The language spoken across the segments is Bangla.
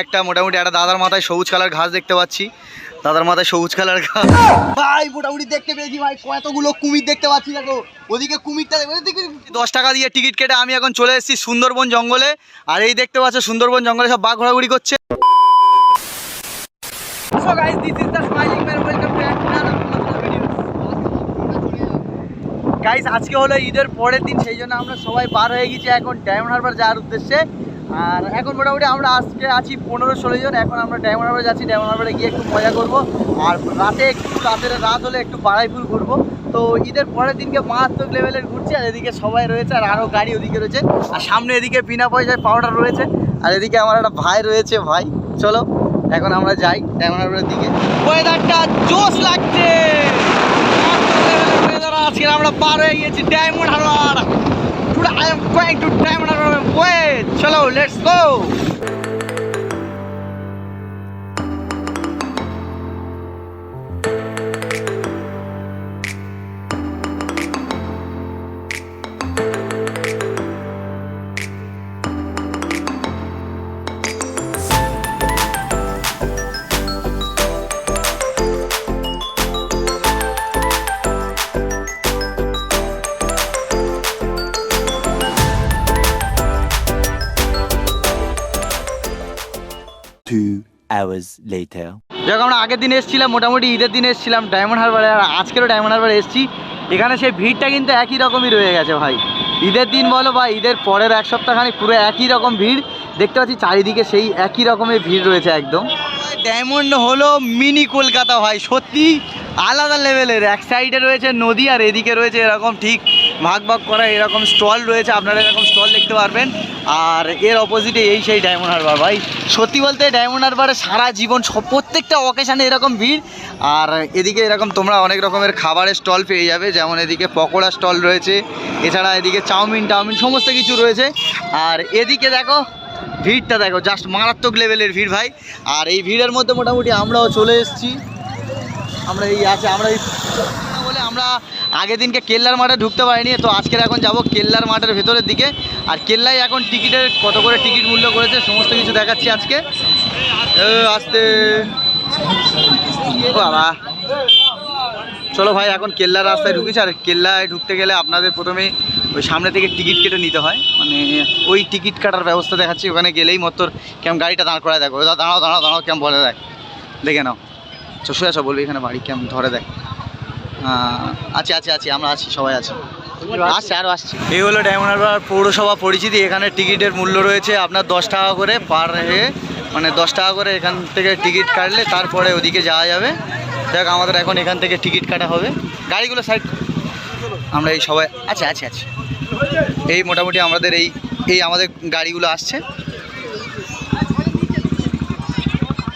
একটা মোটামুটি একটা দাদার মাথায় সবুজ কালার ঘাস দেখতে পাচ্ছি। দাদার মাথায় সবুজ কালার ঘাস। ভাই মোটামুটি দেখতে পেয়েছি ভাই কতগুলো কুমির দেখতে পাচ্ছি দেখো। ওদিকে কুমিরটা দেখো দশ টাকা দিয়ে টিকিট কেটে আমি এখন চলে এসেছি সুন্দরবন জঙ্গলে। আর এই দেখতে পাচ্ছ সুন্দরবন জঙ্গলে সব বাঘ ঘোরাঘুরি করছে. গাইস আজকে হলো ঈদের পরের দিন সেই জন্য আমরা সবাই বার হয়ে গেছি এখন ডায়মন্ড হারবার যাওয়ার উদ্দেশ্যে। আর এখন মোটামুটি আমরা আজকে আছি পনেরো ষোলো জন, এখন আমরা ডায়মন্ড হারবার যাচ্ছি, ডায়মন্ড হারবারে গিয়ে একটু মজা করব। আর রাতে একটু, রাতের রাত হলে একটু বাড়াইপুর ঘুরবো। তো ঈদের পরের দিনকে মারাত্মক লেভেলের ঘুরছি, আর এদিকে সবাই রয়েছে, আর আরও গাড়ি ওদিকে রয়েছে। আর সামনে এদিকে বিনা পয়সায় পাউডার রয়েছে, আর এদিকে আমার একটা ভাই রয়েছে ভাই। চলো, এখন আমরা যাই ডায়মন্ড হারবারের দিকে। ওয়েদারটা জোশ লাগছে! আজকে আমরা পার হয়ে গিয়েছি Diamond Harbour. I am going to Diamond. Wait, চলো let's go. Two hours later. যখন আমরা আগের দিন এসেছিলাম মোটামুটি ঈদের দিন এসেছিলাম ডায়মন্ড হারবারে আর আজকেরও ডায়মন্ড হারবারে এসেছি। এখানে সেই ভিড়টা কিন্তু একই রকমই রয়ে গেছে ভাই। ঈদের দিন বলো বা ঈদের পরের এক সপ্তাহখানি পুরো একই রকম ভিড়। দেখতে পাচ্ছি চারিদিকে সেই একই রকমের ভিড় রয়েছে একদম। ডায়মন্ড হলো মিনি কলকাতা ভাই সত্যি আলাদা লেভেলের এক সাইডে রয়েছে নদী আর এদিকে রয়েছে এরকম ঠিক ভাগ ভাগ করা এরকম স্টল রয়েছে। আপনারা এরকম স্টল দেখতে পারবেন। আর এর অপোজিটে এই সেই ডায়মন্ড হারবার ভাই। সত্যি বলতে ডায়মন্ড হারবারে সারা জীবন প্রত্যেকটা অকেশানে এরকম ভিড়। আর এদিকে এরকম তোমরা অনেক রকমের খাবারের স্টল পেয়ে যাবে, যেমন এদিকে পকোড়া স্টল রয়েছে, এছাড়া এদিকে চাউমিন, টাউমিন সমস্ত কিছু রয়েছে। আর এদিকে দেখো, ভিড়টা দেখো জাস্ট মারাত্মক লেভেলের ভিড় ভাই। আর এই ভিড়ের মধ্যে মোটামুটি আমরাও চলে এসেছি। আমরা এই আছে, আমরা এই আমরা আগের দিনকে কেল্লার মাঠে ঢুকতে পারিনি, তো আজকের এখন যাব কেল্লার মাঠের ভেতরের দিকে। আর কেল্লায় এখন টিকিটের কত করে টিকিট মূল্য করেছে সমস্ত কিছু দেখাচ্ছি আজকে। আসতে। বাবা। চলো ভাই, এখন কেল্লার রাস্তায় ঢুকেছি, আর কেল্লায় ঢুকতে গেলে আপনাদের প্রথমে ওই সামনে থেকে টিকিট কেটে নিতে হয়। মানে ওই টিকিট কাটার ব্যবস্থা দেখাচ্ছি, ওখানে গেলেই মতোর কেমন গাড়িটা দাঁড় করায় দেখো। দাঁড়াও দাঁড়াও দাঁড়াও, কেমন বলে দেখ দেখে নাও। চষে আসো বলবি এখানে বাড়ি কেমন ধরে দেখ আছে আছে আছে আমরা আছি, সবাই আছি। আসছে আরও আসছি। এই হলো ডায়মন্ড হারবার পৌরসভা পরিচিতি। এখানে টিকিটের মূল্য রয়েছে আপনার দশ টাকা করে পার হে মানে দশ টাকা করে এখান থেকে টিকিট কাটলে তারপরে ওদিকে যাওয়া যাবে। দেখ, আমাদের এখন এখান থেকে টিকিট কাটা হবে। গাড়িগুলো সাইড। আমরা এই সবাই আছে আছে আছে এই মোটামুটি আমাদের এই এই আমাদের গাড়িগুলো আসছে।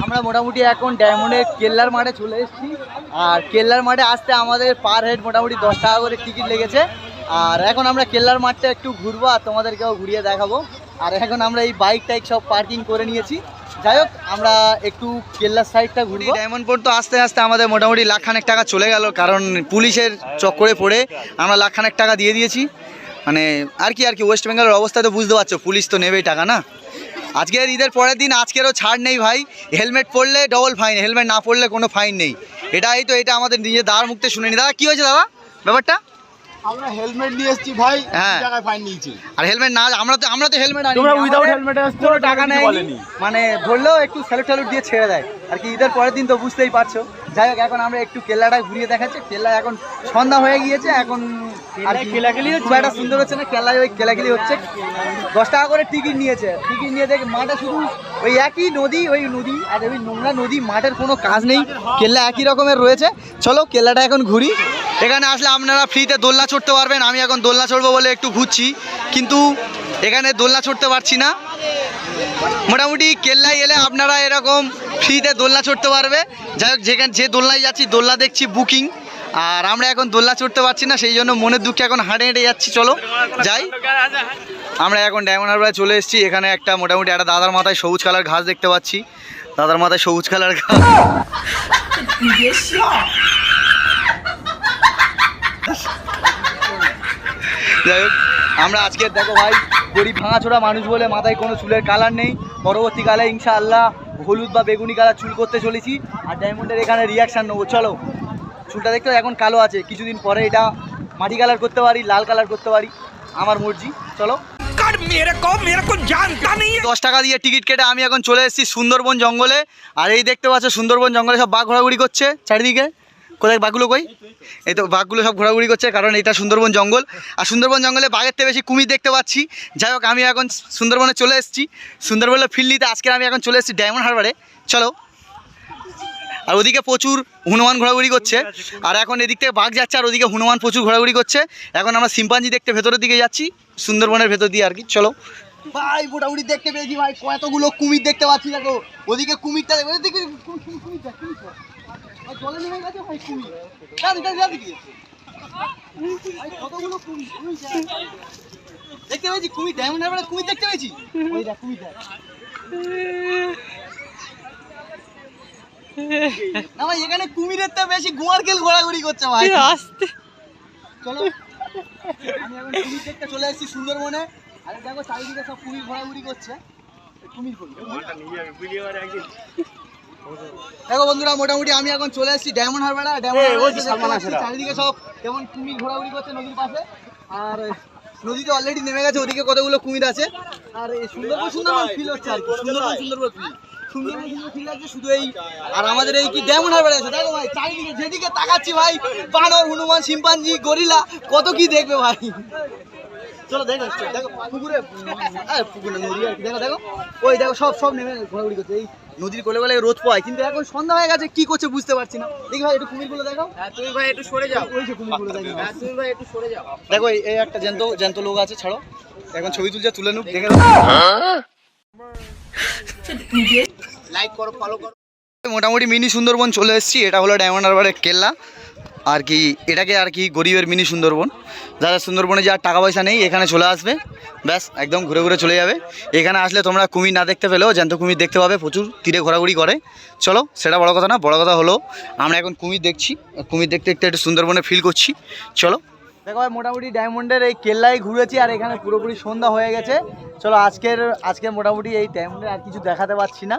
আমরা মোটামুটি এখন ডায়মন্ডের কেল্লার মাঠে চলে এসেছি। আর কেল্লার মাঠে আসতে আমাদের পার হেড মোটামুটি দশ টাকা করে টিকিট লেগেছে। আর এখন আমরা কেল্লার মাঠটা একটু ঘুরবো আর তোমাদেরকেও ঘুরিয়ে দেখাবো। আর এখন আমরা এই বাইক টাইক সব পার্কিং করে নিয়েছি। যাই হোক আমরা একটু কেল্লার সাইডটা ঘুরি ডায়মন্ড পোর্ট তো আস্তে আস্তে আমাদের মোটামুটি লাখখানেক টাকা চলে গেল কারণ পুলিশের চক্করে পড়ে আমরা লাখখানেক টাকা দিয়ে দিয়েছি। মানে আর কি আর কি ওয়েস্ট বেঙ্গলের অবস্থা তো বুঝতে পারছ পুলিশ তো নেবেই টাকা না? আজকের ঈদের পরের দিন আজকেরও ছাড় নেই ভাই। হেলমেট পরলে ডবল ফাইন হেলমেট না পরলে কোনো ফাইন নেই। এটাই তো এটা আমাদের নিজের দাঁড় মুখতে শুনে নি দাদা কি হয়েছে দাদা? ব্যাপারটা? আমরা হেলমেট নিয়ে এসেছি ভাই হ্যাঁ। ফাইন নিয়েছি। আর হেলমেট না আমরা তো আমরা তো হেলমেট আনি তোমরা without helmet আসছো, কোনো টাকা নেই বলেনি। মানে ধরলেও একটু স্যালুট দিয়ে ছেড়ে দেয়। আর কি ঈদের পরের দিন তো বুঝতেই পারছ। যাই হোক এখন আমরা একটু কেল্লাটা ঘুরিয়ে দেখাচ্ছি। কেল্লা এখন সন্ধ্যা হয়ে গিয়েছে এখন আর কেলাকেলি খুব একটা সুন্দর হচ্ছে না কেল্লায় ওই কেলাকেলি হচ্ছে। দশ টাকা করে টিকিট নিয়েছে। টিকিট নিয়ে দেখে মাঠে শুধু ওই একই নদী ওই নদী আর ওই নোংরা নদী মাঠের কোনো কাজ নেই। কেল্লা একই রকমের রয়েছে। চলো কেল্লাটা এখন ঘুরি। এখানে আসলে আপনারা ফ্রিতে দোলনা চড়তে পারবেন। আমি এখন দোলনা চড়বো বলে একটু ঘুরছি। কিন্তু এখানে দোলনা চড়তে পারছি না। মোটামুটি কেল্লায় এলে আপনারা এরকম ফ্রিতে দোলনা চড়তে পারবে। যাই হোক, যেখানে যে দোলনায় যাচ্ছি, দোলনা দেখছি, বুকিং। আর আমরা এখন দোলনা চড়তে পারছি না, সেই জন্য মনের দুঃখে এখন হাঁটে হেঁটে যাচ্ছি। চলো, যাই। আমরা এখন ডায়মন্ড হারবারে চলে এসেছি। এখানে একটা মোটামুটি একটা দাদার মাথায় সবুজ কালার ঘাস দেখতে পাচ্ছি। দাদার মাথায় সবুজ কালার ঘাস। যাই হোক, আমরা আজকে দেখো ভাই গরিব ভাঙাচোরা মানুষ বলে মাথায় কোনো চুলের কালার নেই। পরবর্তীকালে ইনশাআল্লাহ হলুদ বা বেগুনি কালার চুল করতে চলেছি আর ডায়মন্ডের এখানে রিয়াকশান নেব। চলো চুলটা দেখতে এখন কালো আছে। কিছুদিন পরে এটা মাটি কালার করতে পারি লাল কালার করতে পারি। আমার মর্জি। চলো। দশ টাকা দিয়ে টিকিট কেটে আমি এখন চলে এসেছি সুন্দরবন জঙ্গলে। আর এই দেখতে পাচ্ছ সুন্দরবন জঙ্গলে সব বাঘ ঘোরাঘুরি করছে চারিদিকে। কোথায় বাঘগুলো কই? এই তো বাঘগুলো সব ঘোরাঘুরি করছে, কারণ এটা সুন্দরবন জঙ্গল। আর সুন্দরবন জঙ্গলে বাঘের থেকে বেশি কুমির দেখতে পাচ্ছি। যাই হোক, আমি এখন সুন্দরবনে চলে এসেছি। সুন্দরবনের ফিল্ড নিতে আজকে আমি এখন চলে এসেছি ডায়মন্ড হারবারে। চলো। আর ওদিকে প্রচুর হনুমান ঘোরাঘুরি করছে। আর এখন এদিক থেকে বাঘ যাচ্ছে, আর ওদিকে হনুমান প্রচুর ঘোরাঘুরি করছে। এখন আমরা সিম্পাঞ্জি দেখতে ভেতরের দিকে যাচ্ছি, সুন্দরবনের ভেতর দিয়ে আর কি। চলো। ভাই, মোটামুটি দেখতে পেয়েছি ভাই, কতগুলো কুমির দেখতে পাচ্ছি দেখো। ওদিকে কুমিরটা দেখো। কুমির কুমির, কুমির দেখতে পেয়েছি কুমির ডায়মন্ড হারবারে কুমির দেখতে পেয়েছি কুমির না ভাই এখানে কুমিরের তো বেশি গুয়ার খেল ঘোরাঘুরি করছে ভাই আসতে চলো আমি এখন কুমির দেখতে চলে এসেছি সুন্দরবনে আরে দেখো চারিদিকে সব কুমির ঘোরাঘুরি করছে কুমির কই? দেখো বন্ধুরা মোটামুটি আমি এখন চলে এসেছি ডায়মন্ড হারবারে ডায়মন্ড চারিদিকে সব কেমন কুমির ঘোরাঘুরি করছে নদীর পাশে। আর নদীতে অলরেডি নেমে গেছে ওদিকে কতগুলো কুমির আছে। আর সুন্দরবন সুন্দরবন ফিল হচ্ছে আর কি সুন্দরবন সুন্দরবন ফিল সুন্দরবন সুন্দর ফিল আছে শুধু এই আর আমাদের এই কি ডায়মন্ড হারবারে আছে? দেখো ভাই চারিদিকে যেদিকে তাকাচ্ছি ভাই বানর হনুমান শিম্পাঞ্জি গরিলা কত কি দেখবে ভাই। চলো দেখো দেখো পুকুরে পুকুরে নদী আর কি দেখো দেখো। ওই দেখো সব সব নেমে ঘোরাঘুরি করছে। এই নদীর কোলে কোলে রোদ পায় কিন্তু এখন সন্ধ্যা হয়ে গেছে কি করছে বুঝতে পারছি না। দেখি ভাই একটু কুমিরগুলো দেখো। তুমি ভাই একটু সরে যাও। ওই যে কুমিরগুলো দেখো। তুমি ভাই একটু সরে যাও। দেখো এই- এই একটা জ্যান্ত জ্যান্ত লোক আছে ছাড়ো। এখন ছবি তুলছে তুলে নুক দেখে লাইক করো ফলো করো। মোটামুটি মিনি সুন্দরবন চলে এসেছি এটা হলো ডায়মন্ড হারবারের কেল্লা। আর কি, এটাকে আর কি গরিবের মিনি সুন্দরবন। যারা সুন্দরবনে যার টাকা পয়সা নেই, এখানে চলে আসবে। ব্যাস, একদম ঘুরে ঘুরে চলে যাবে। এখানে আসলে তোমরা কুমির না দেখতে পেলেও জ্যান্ত কুমির দেখতে পাবে, প্রচুর তীরে ঘোরাঘুরি করে। চলো, সেটা বড় কথা না, বড় কথা হলো আমরা এখন কুমির দেখছি। কুমির দেখতে দেখতে একটু সুন্দরবনে ফিল করছি। চলো দেখো ভাই মোটামুটি ডায়মন্ডের এই কেল্লায় ঘুরেছি আর এখানে পুরোপুরি সন্ধ্যা হয়ে গেছে। চলো আজকের আজকে মোটামুটি এই ডায়মন্ডের আর কিছু দেখাতে পারছি না।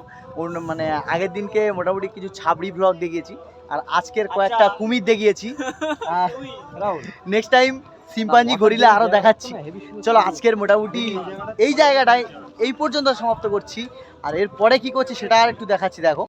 মানে আগের দিনকে মোটামুটি কিছু ছাবড়ি ব্লগ দেখিয়েছি আর আজকের কয়েকটা কুমির দেখিয়েছি। নেক্সট টাইম সিম্পাঞ্জি ঘড়িলে আরও দেখাচ্ছি। চলো আজকের মোটামুটি এই জায়গাটায় এই পর্যন্ত সমাপ্ত করছি। আর এরপরে কি করছি সেটা আর একটু দেখাচ্ছি দেখো।